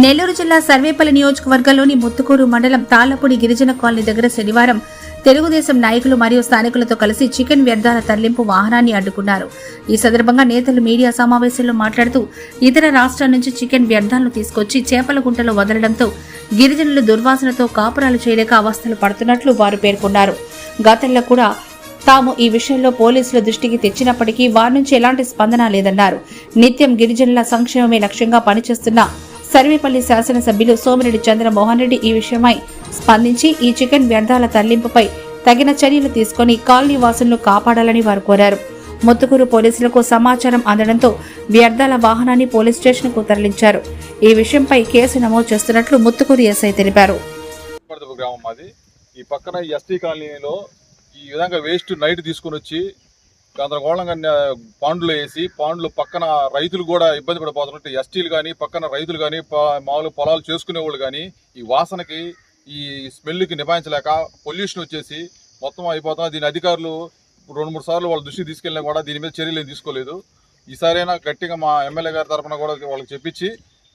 నెల్లూరు జిల్లా సర్వేపల్లి నియోజకవర్గంలోని ముత్తుకూరు మండలం తాళ్ళపూడి గిరిజన కాలనీ దగ్గర శనివారం తెలుగుదేశం నాయకులు మరియు స్థానికులతో కలిసి చికెన్ వ్యర్థాల తరలింపు వాహనాన్ని అడ్డుకున్నారు. ఈ సందర్భంగా నేతలు మీడియా సమావేశంలో మాట్లాడుతూ ఇతర రాష్ట్రాల నుంచి చికెన్ వ్యర్థాలను తీసుకొచ్చి చేపల గుంటలో వదలడంతో గిరిజనులు దుర్వాసనతో కాపురాలు చేయలేక అవస్థలు పడుతున్నట్లు వారు పేర్కొన్నారు. గతంలో కూడా తాము ఈ విషయంలో పోలీసుల దృష్టికి తెచ్చినప్పటికీ వారి నుంచి ఎలాంటి స్పందన లేదన్నారు. నిత్యం గిరిజనుల సంక్షేమమే లక్ష్యంగా పనిచేస్తున్న సర్వేపల్లి శాసనసభ్యులు సోమిరెడ్డి చంద్రమోహన్ రెడ్డి ఈ విషయమై స్పందించి ఈ చికెన్ వ్యర్థాల తరలింపుపై తగిన చర్యలు తీసుకొని కాలనీ వాసులను కాపాడాలని వారు కోరారు. ముత్తుకూరు పోలీసులకు సమాచారం అందడంతో వ్యర్థాల వాహనాన్ని పోలీస్ స్టేషన్కు తరలించారు. ఈ విషయంపై కేసు నమోదు చేస్తున్నట్లు ముత్తుకూరు ఎస్ఐ తెలిపారు. ఈ పక్కన ఎస్టీ కాలనీలో ఈ విధంగా వేస్ట్ నైట్ తీసుకొని వచ్చి గందరగోళంగా న- పాండ్లు వేసి పాండ్లు పక్కన రైతులు కూడా ఇబ్బంది పడిపోతున్నట్టు ఎస్టీలు కానీ పక్కన రైతులు కానీ మామూలు పొలాలు చేసుకునే వాళ్ళు కానీ ఈ వాసనకి ఈ స్మెల్కి నిభాయించలేక పొల్యూషన్ వచ్చేసి మొత్తం అయిపోతున్నా దీని అధికారులు రెండు మూడు సార్లు వాళ్ళ దృష్టికి తీసుకెళ్ళినా కూడా దీని మీద చర్యలు తీసుకోలేదు. ఈసారైనా గట్టిగా మా ఎమ్మెల్యే గారి తరఫున కూడా వాళ్ళకి చెప్పించి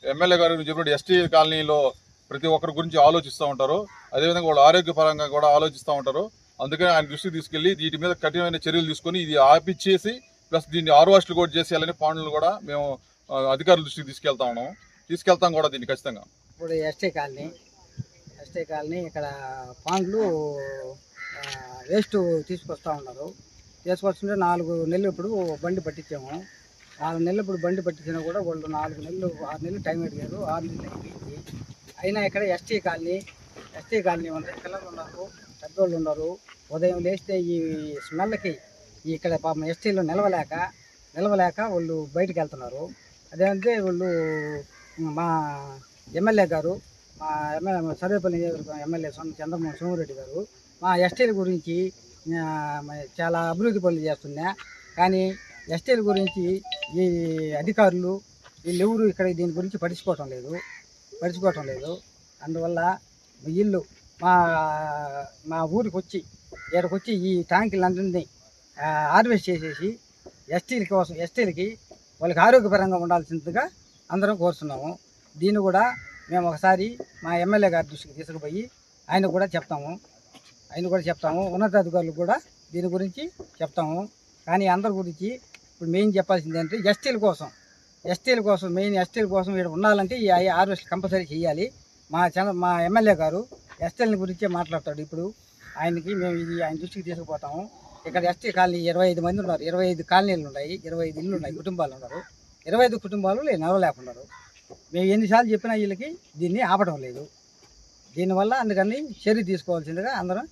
ఎమ్మెల్యే గారు చెప్పినట్టు ఎస్టీ కాలనీలో ప్రతి ఒక్కరి గురించి ఆలోచిస్తూ ఉంటారు. అదేవిధంగా వాళ్ళు ఆరోగ్యపరంగా కూడా ఆలోచిస్తూ ఉంటారు. అందుకని ఆయన దృష్టికి తీసుకెళ్ళి వీటి మీద కఠినమైన చర్యలు తీసుకొని ఇది ఆపిచ్చేసి ప్లస్ దీన్ని ఆరువాస్టులు కూడా చేసేయాలని పాండ్లు కూడా మేము అధికారుల దృష్టికి తీసుకెళ్తా ఉన్నాం తీసుకెళ్తాం కూడా దీన్ని ఖచ్చితంగా. ఇప్పుడు ఎస్టీ కాలనీ ఎస్టీ కాలనీ ఇక్కడ పాండ్లు వేస్ట్ తీసుకొస్తా ఉన్నారు. తీసుకొస్తుంటే నాలుగు నెలలు ఇప్పుడు బండి పట్టించాము నాలుగు నెలలు ఇప్పుడు బండి పట్టించినా కూడా వాళ్ళు నాలుగు నెలలు ఆరు నెలలు టైం అడిగారు. ఆరు నెలలు అయిపోయింది. అయినా ఇక్కడ ఎస్టీ కాలనీ ఎస్టీ కాలనీ ఉంది. పిల్లలు ఉన్నారు పెద్దోళ్ళు ఉన్నారు. ఉదయం లేస్తే ఈ స్మెల్కి ఇక్కడ పాపం ఎస్టీలో నిలవలేక నిలవలేక వాళ్ళు బయటికి వెళ్తున్నారు. అదేంటే వాళ్ళు మా ఎమ్మెల్యే గారు మా ఎమ్మెల్యే సర్వేపల్లి నియోజకవర్గం ఎమ్మెల్యే సొంత చంద్రమోహన్ సోమిరెడ్డి గారు మా ఎస్టీల గురించి చాలా అభివృద్ధి పనులు చేస్తున్నా కానీ ఎస్టీల గురించి ఈ అధికారులు వీళ్ళెవరు ఇక్కడ దీని గురించి పట్టించుకోవటం లేదు. పట్టించుకోవటం లేదు. అందువల్ల ఇల్లు మా మా ఊరికి వచ్చి ఇక్కడికి ఈ ఈ ట్యాంకులందరినీ హార్వెస్ట్ చేసేసి ఎస్టీల కోసం ఎస్టీలకి వాళ్ళకి ఆరోగ్యపరంగా ఉండాల్సిందిగా అందరం కోరుతున్నాము. దీన్ని కూడా మేము ఒకసారి మా ఎమ్మెల్యే గారి దృష్టికి తీసుకుపోయి ఆయన కూడా చెప్తాము. ఆయన కూడా చెప్తాము. ఉన్నతాధికారులు కూడా దీని గురించి చెప్తాము. కానీ అందరి గురించి ఇప్పుడు మెయిన్ చెప్పాల్సింది ఏంటంటే ఎస్టీల కోసం ఎస్టీల కోసం మెయిన్ ఎస్టీల కోసం ఇక్కడ ఉండాలంటే ఈ హార్వెస్ట్ కంపల్సరీ చేయాలి. మా చంద్ర మా ఎమ్మెల్యే గారు ఎస్టీలని గురించే మాట్లాడతాడు. ఇప్పుడు ఆయనకి మేము ఇది ఆయన దృష్టికి తీసుకుపోతాము. ఇక్కడ ఎస్టీ కాలనీ ఇరవై ఐదు మంది ఉన్నారు. ఇరవై ఐదు కాలనీలు ఉన్నాయి. ఇరవై ఐదు ఇల్లు ఉన్నాయి. కుటుంబాలు ఉన్నారు. ఇరవై ఐదు కుటుంబాలు లే- నెలవలేకున్నారు మేము ఎన్నిసార్లు చెప్పినా వీళ్ళకి దీన్ని ఆపడం లేదు. దీనివల్ల అందుకని చర్య తీసుకోవాల్సిందిగా అందరం